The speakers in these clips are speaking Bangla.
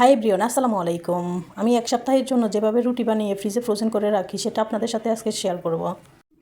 হাই ব্রিয়ন আসসালামু আলাইকুম। আমি এক সপ্তাহের জন্য যেভাবে রুটি বানিয়ে ফ্রিজে ফ্রোজেন করে রাখি, সেটা আপনাদের সাথে আজকে শেয়ার করব।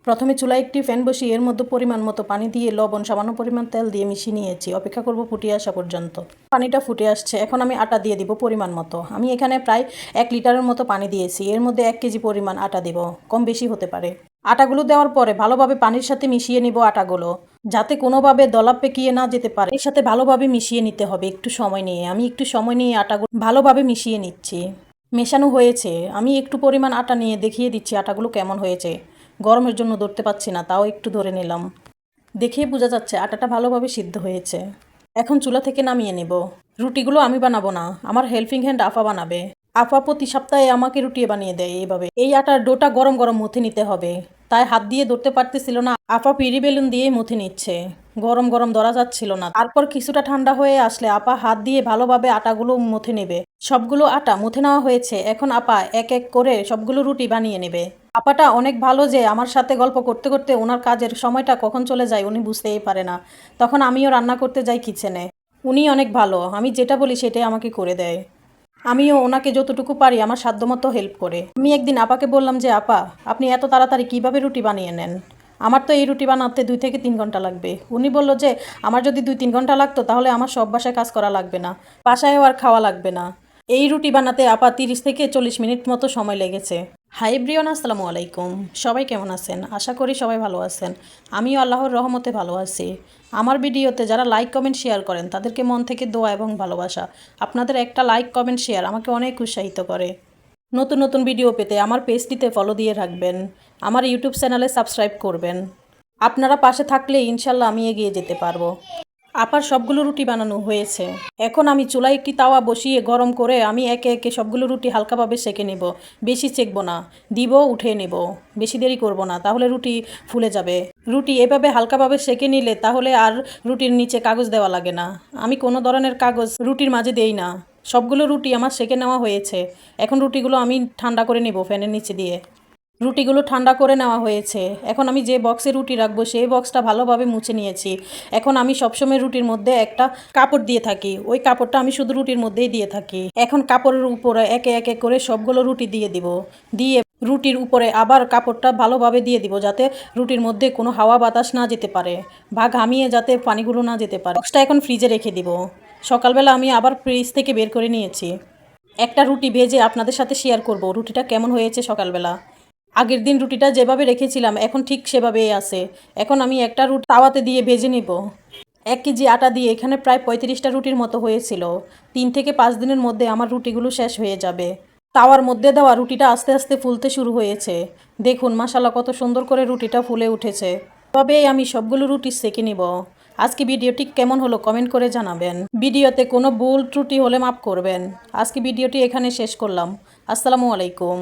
প্রথমে চুলায় একটি ফ্যান বসিয়ে এর মধ্যে পরিমাণ মতো পানি দিয়ে লবণ, সামান্য পরিমাণ তেল দিয়ে মিশিয়ে নিয়েছি। অপেক্ষা করব ফুটিয়ে আসা পর্যন্ত। পানিটা ফুটে আসছে, এখন আমি আটা দিয়ে দিব পরিমাণ মতো। আমি এখানে প্রায় এক লিটারের মতো পানি দিয়েছি, এর মধ্যে এক কেজি পরিমাণ আটা দিব, কম বেশি হতে পারে। আটাগুলো দেওয়ার পরে ভালোভাবে পানির সাথে মিশিয়ে নিব আটাগুলো, যাতে কোনোভাবে দলা পেকিয়ে না যেতে পারে। এর সাথে ভালোভাবে মিশিয়ে নিতে হবে, একটু সময় নিয়ে। আমি একটু সময় নিয়ে আটাগুলো ভালোভাবে মিশিয়ে নিচ্ছি। মেশানো হয়েছে। আমি একটু পরিমাণ আটা নিয়ে দেখিয়ে দিচ্ছি আটাগুলো কেমন হয়েছে। গরমের জন্য ধরতে পারছি না, তাও একটু ধরে নিলাম। দেখিয়ে বোঝা যাচ্ছে আটাটা ভালোভাবে সিদ্ধ হয়েছে। এখন চুলা থেকে নামিয়ে নেব। রুটিগুলো আমি বানাবো না। আমার হেল্পিং হ্যান্ড আফা বানাবে। আফা প্রতি সপ্তাহে আমাকে রুটি বানিয়ে দেয় এইভাবে। এই আটার ডোটা গরম গরম মথে নিতে হবে। তাই হাত দিয়ে ধরতে পারতেছিল না। আপা পিড়ি বেলুন দিয়ে মথে নিচ্ছে। গরম গরম ধরা যাচ্ছিল না। তারপর কিছুটা ঠান্ডা হয়ে আসলে আপা হাত দিয়ে ভালোভাবে আটাগুলো মথে নেবে। সবগুলো আটা মুথে নেওয়া হয়েছে। এখন আপা এক এক করে সবগুলো রুটি বানিয়ে নেবে। আপাটা অনেক ভালো যে আমার সাথে গল্প করতে করতে ওনার কাজের সময়টা কখন চলে যায় উনি বুঝতেই পারে না। তখন আমিও রান্না করতে যাই কিচেনে। উনি অনেক ভালো। আমি যেটা বলি সেটাই আমাকে করে দেয়। আমিও ওনাকে যতটুকু পারি আমার সাধ্যমতো হেল্প করে। আমি একদিন আপাকে বললাম যে, আপা, আপনি এত তাড়াতাড়ি কীভাবে রুটি বানিয়ে নেন? আমার তো এই রুটি বানাতে দুই থেকে তিন ঘণ্টা লাগবে। উনি বলল যে, আমার যদি দুই তিন ঘণ্টা লাগতো, তাহলে আমার সব বাসায় কাজ করা লাগবে না। বাসায়ও আর খাওয়া লাগবে না। এই রুটি বানাতে আপা তিরিশ থেকে চল্লিশ মিনিট মতো সময় লেগেছে। হাই ব্রিয়ন আসসালামু আলাইকুম। সবাই কেমন আছেন? আশা করি সবাই ভালো আছেন। আমি আল্লাহর রহমতে ভালো আছি। আমার ভিডিওতে যারা লাইক কমেন্ট শেয়ার করেন, তাদেরকে মন থেকে দোয়া এবং ভালোবাসা। আপনাদের একটা লাইক কমেন্ট শেয়ার আমাকে অনেক উৎসাহিত করে। নতুন নতুন ভিডিও পেতে আমার পেজটিতে ফলো দিয়ে রাখবেন। আমার ইউটিউব চ্যানেলে সাবস্ক্রাইব করবেন। আপনারা পাশে থাকলে ইনশাল্লাহ আমি এগিয়ে যেতে পারব। আপার সবগুলো রুটি বানানো হয়েছে। এখন আমি চুলায় একটি তাওয়া বসিয়ে গরম করে আমি একে একে সবগুলো রুটি হালকাভাবে সেকে নেব। বেশি চেকবো না, দিব উঠে নেব। বেশি দেরি করব না, তাহলে রুটি ফুলে যাবে। রুটি এভাবে হালকাভাবে সেকে নিলে তাহলে আর রুটির নিচে কাগজ দেওয়া লাগে না। আমি কোনো ধরনের কাগজ রুটির মাঝে দেই না। সবগুলো রুটি আমার সেকে নেওয়া হয়েছে। এখন রুটিগুলো আমি ঠান্ডা করে নেব ফ্যানের নিচে দিয়ে। রুটিগুলো ঠান্ডা করে নেওয়া হয়েছে। এখন আমি যে বক্সে রুটি রাখব, সেই বক্সটা ভালোভাবে মুছে নিয়েছি। এখন আমি সবসময় রুটির মধ্যে একটা কাপড় দিয়ে থাকি। ওই কাপড়টা আমি শুধু রুটির মধ্যেই দিয়ে থাকি। এখন কাপড়ের উপরে একে একে করে সবগুলো রুটি দিয়ে দিব। দিয়ে রুটির উপরে আবার কাপড়টা ভালোভাবে দিয়ে দিব যাতে রুটির মধ্যে কোনো হাওয়া বাতাস না যেতে পারে বা ঘামিয়ে যাতে পানিগুলো না যেতে পারে। বক্সটা এখন ফ্রিজে রেখে দিব। সকালবেলা আমি আবার ফ্রিজ থেকে বের করে নিয়েছি। একটা রুটি ভেজে আপনাদের সাথে শেয়ার করব। রুটিটা কেমন হয়েছে সকালবেলা? আগের দিন রুটিটা যেভাবে রেখেছিলাম, এখন ঠিক সেভাবেই আছে। এখন আমি একটা রুটি তাওয়াতে দিয়ে ভেজে নিব। এক কেজি আটা দিয়ে এখানে প্রায় পঁয়ত্রিশটা রুটির মতো হয়েছিল। তিন থেকে পাঁচ দিনের মধ্যে আমার রুটিগুলো শেষ হয়ে যাবে। তাওয়ার মধ্যে দেওয়া রুটিটা আস্তে আস্তে ফুলতে শুরু হয়েছে। দেখুন মাসাল্লাহ কত সুন্দর করে রুটিটা ফুলে উঠেছে। তবে আমি সবগুলো রুটি সেঁকে নিব। আজকে ভিডিওটি কেমন হলো কমেন্ট করে জানাবেন। ভিডিওতে কোনো ভুল ত্রুটি হলে মাফ করবেন। আজকে ভিডিওটি এখানে শেষ করলাম। আসসালামু আলাইকুম।